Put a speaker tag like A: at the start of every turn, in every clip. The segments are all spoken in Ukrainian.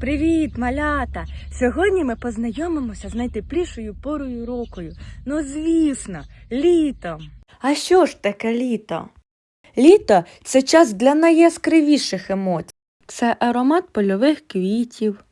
A: Привіт, малята! Сьогодні ми познайомимося з найтеплішою порою рокою. Ну, звісно, літом. А що ж таке літо? Літо це час для найяскравіших емоцій. Це аромат польових квітів,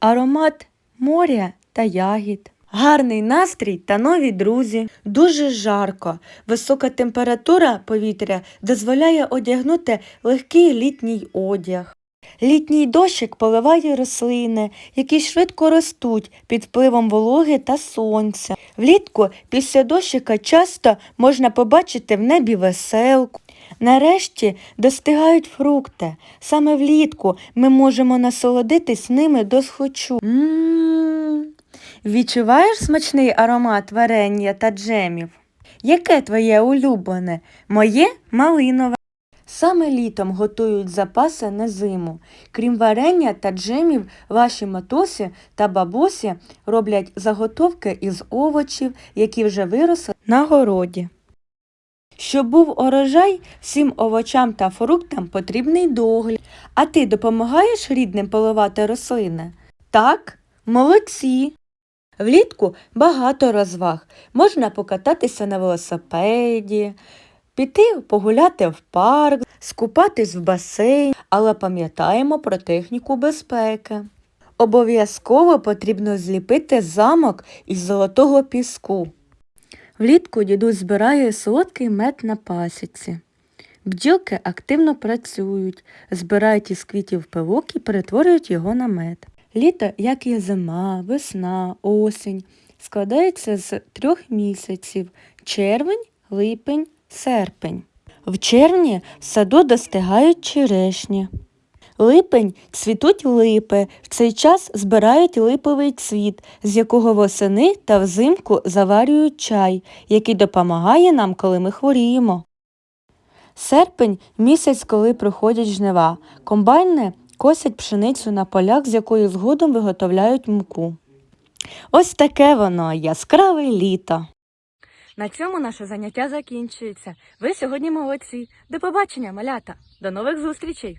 A: аромат моря та ягід. Гарний настрій та нові друзі. Дуже жарко. Висока температура повітря дозволяє одягнути легкий літній одяг. Літній дощик поливає рослини, які швидко ростуть під впливом вологи та сонця. Влітку після дощика часто можна побачити в небі веселку. Нарешті достигають фрукти. Саме влітку ми можемо насолодитись ними досхочу. М. Відчуваєш смачний аромат варення та джемів? Яке твоє улюблене? Моє малинове. Саме літом готують запаси на зиму. Крім варення та джемів, ваші матусі та бабусі роблять заготовки із овочів, які вже виросли на городі. Щоб був урожай, всім овочам та фруктам потрібний догляд. А ти допомагаєш рідним поливати рослини? Так, молодці. Влітку багато розваг. Можна покататися на велосипеді, піти погуляти в парк, скупатись в басейн, але пам'ятаємо про техніку безпеки. Обов'язково потрібно зліпити замок із золотого піску. Влітку дідусь збирає солодкий мед на пасіці. Бджілки активно працюють, збирають із квітів пилок і перетворюють його на мед. Літо, як і зима, весна, осінь, складається з трьох місяців червень, липень, серпень. В червні в саду достигають черешні. Липень цвітуть липи. В цей час збирають липовий цвіт, з якого восени та взимку заварюють чай, який допомагає нам, коли ми хворіємо. Серпень місяць, коли приходять жнива. Комбайни косять пшеницю на полях, з якої згодом виготовляють муку. Ось таке воно яскраве літо. На цьому наше заняття закінчується. Ви сьогодні молодці. До побачення, малята. До нових зустрічей!